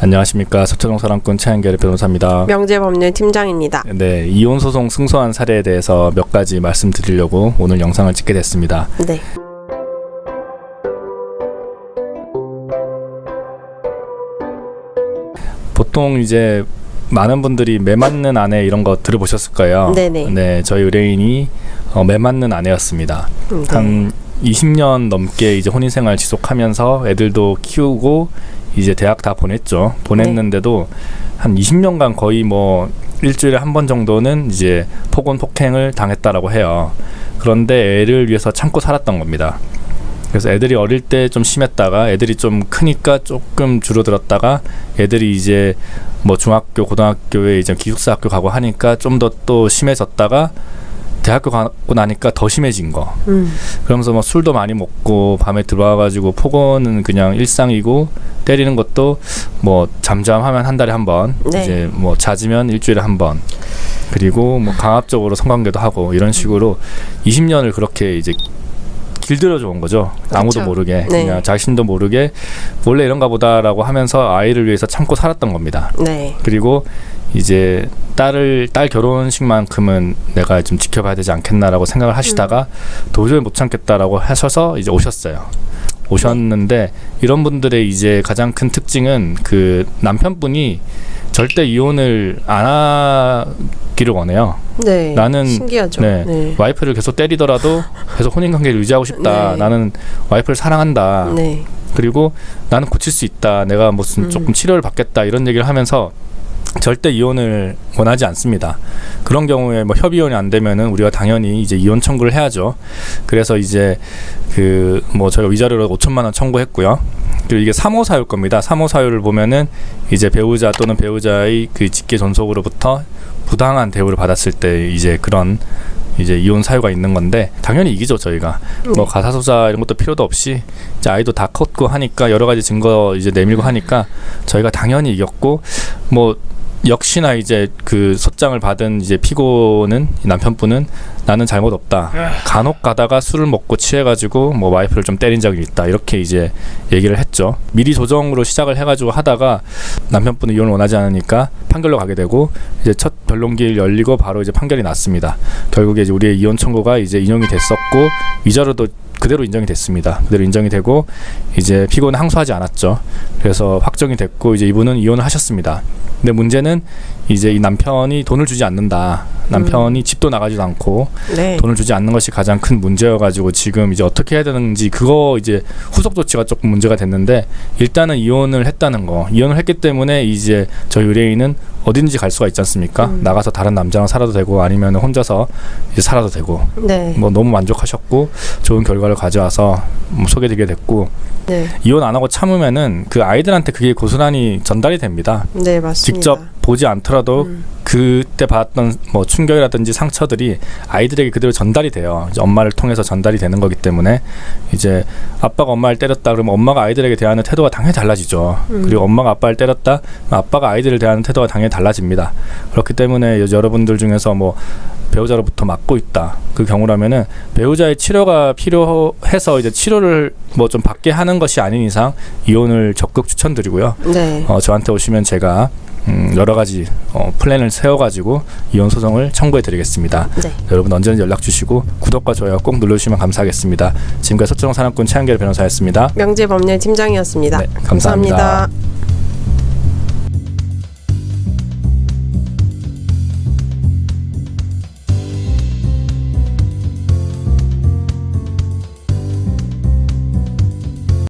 안녕하십니까 서초동 사랑꾼 최한결의 변호사입니다. 명재법률 팀장입니다. 네, 이혼 소송 승소한 사례에 대해서 몇 가지 말씀드리려고 오늘 영상을 찍게 됐습니다. 네. 보통 이제 많은 분들이 매 맞는 아내 이런 거 들어보셨을 거예요. 네네. 네, 저희 의뢰인이 어, 매 맞는 아내였습니다. 음, 네. 한 20년 넘게 이제 혼인 생활 지속하면서 애들도 키우고 이제 대학 다 보냈죠. 보냈는데도 한 20년간 거의 뭐 일주일에 한 번 정도는 이제 폭언 폭행을 당했다라고 해요. 그런데 애를 위해서 참고 살았던 겁니다. 그래서 애들이 어릴 때 좀 심했다가 애들이 좀 크니까 조금 줄어들었다가 애들이 이제 뭐 중학교 고등학교에 이제 기숙사 학교 가고 하니까 좀 더 또 심해졌다가 대학교 가고 나니까 더 심해진 거. 음, 그러면서 뭐 술도 많이 먹고 밤에 들어와가지고 폭언은 그냥 일상이고 때리는 것도 뭐 잠잠하면 한 달에 한 번, 네. 이제 뭐 잦으면 일주일에 한 번, 그리고 뭐 강압적으로 성관계도 하고 이런 식으로 20년을 그렇게 이제 길들여져 온 거죠. 아무도 그쵸. 모르게 네. 그냥 자신도 모르게 원래 이런가 보다라고 하면서 아이를 위해서 참고 살았던 겁니다. 네. 그리고 이제 딸을 딸 결혼식만큼은 내가 좀 지켜봐야 되지 않겠나라고 생각을 하시다가 도저히 못 참겠다라고 하셔서 이제 오셨어요. 오셨는데 이런 분들의 이제 가장 큰 특징은 그 남편분이 절대 이혼을 안 하기를 원해요. 네. 나는- 신기하죠. 네. 네. 와이프를 계속 때리더라도 계속 혼인 관계를 유지하고 싶다. 네. 나는 와이프를 사랑한다. 네. 그리고 나는 고칠 수 있다. 내가 무슨 음. 조금 치료를 받겠다. 이런 얘기를 하면서 절대 이혼을 원하지 않습니다. 그런 경우에 뭐 협의혼이 안 되면은 우리가 당연히 이제 이혼 청구를 해야죠. 그래서 이제 그 뭐 저희가 위자료로 5천만 원 청구했고요. 그리고 이게 3호 사유일 겁니다. 3호 사유를 보면은 이제 배우자 또는 배우자의 그 직계 존속으로부터 부당한 대우를 받았을 때 이제 그런 이제 이혼 사유가 있는 건데 당연히 이기죠 저희가 뭐 네. 가사소자 이런 것도 필요도 없이 이제 아이도 다 컸고 하니까 여러 가지 증거 이제 내밀고 하니까 저희가 당연히 이겼고 뭐 역시나 이제 그 소장을 받은 이제 피고는 이 남편분은 나는 잘못 없다. 간혹 가다가 술을 먹고 취해가지고 뭐 와이프를 좀 때린 적이 있다. 이렇게 이제 얘기를 했죠. 미리 조정으로 시작을 해가지고 하다가 남편분은 이혼을 원하지 않으니까 판결로 가게 되고 이제 첫 변론기일 열리고 바로 이제 판결이 났습니다. 결국에 이제 우리의 이혼 청구가 이제 인용이 됐었고 위자료도 그대로 인정이 됐습니다. 그대로 인정이 되고 이제 피고는 항소하지 않았죠. 그래서 확정이 됐고 이제 이분은 이혼을 하셨습니다. 근데 문제는 이제 이 남편이 돈을 주지 않는다. 남편이 집도 나가지도 않고 네. 돈을 주지 않는 것이 가장 큰 문제여가지고 지금 이제 어떻게 해야 되는지 그거 이제 후속 조치가 조금 문제가 됐는데 일단은 이혼을 했다는 거 이혼을 했기 때문에 이제 저희 의뢰인은 어딘지 갈 수가 있지 않습니까 음. 나가서 다른 남자랑 살아도 되고 아니면 혼자서 이제 살아도 되고 네. 뭐 너무 만족하셨고 좋은 결과 를 가져와서 뭐 소개드리게 됐고 네. 이혼 안 하고 참으면은 그 아이들한테 그게 고스란히 전달이 됩니다 네, 맞습니다. 직접 보지 않더라도 음. 그때 받았던 뭐 충격이라든지 상처들이 아이들에게 그대로 전달이 돼요. 엄마를 통해서 전달이 되는 거기 때문에 이제 아빠가 엄마를 때렸다 그러면 엄마가 아이들에게 대하는 태도가 당연히 달라지죠. 음. 그리고 엄마가 아빠를 때렸다, 아빠가 아이들을 대하는 태도가 당연히 달라집니다. 그렇기 때문에 여- 여러분들 중에서 뭐 배우자로부터 맞고 있다 그 경우라면은 배우자의 치료가 필요해서 이제 치료를 뭐 좀 받게 하는 것이 아닌 이상 이혼을 적극 추천드리고요. 네. 어, 저한테 오시면 제가 음, 여러 가지 어, 플랜을 세워가지고 이혼 소송을 청구해드리겠습니다. 네. 여러분 언제든 연락 주시고 구독과 좋아요 꼭 눌러주시면 감사하겠습니다. 지금까지 서초동 사람꾼 최한결 변호사였습니다. 명재법률 팀장이었습니다. 네, 감사합니다. 감사합니다.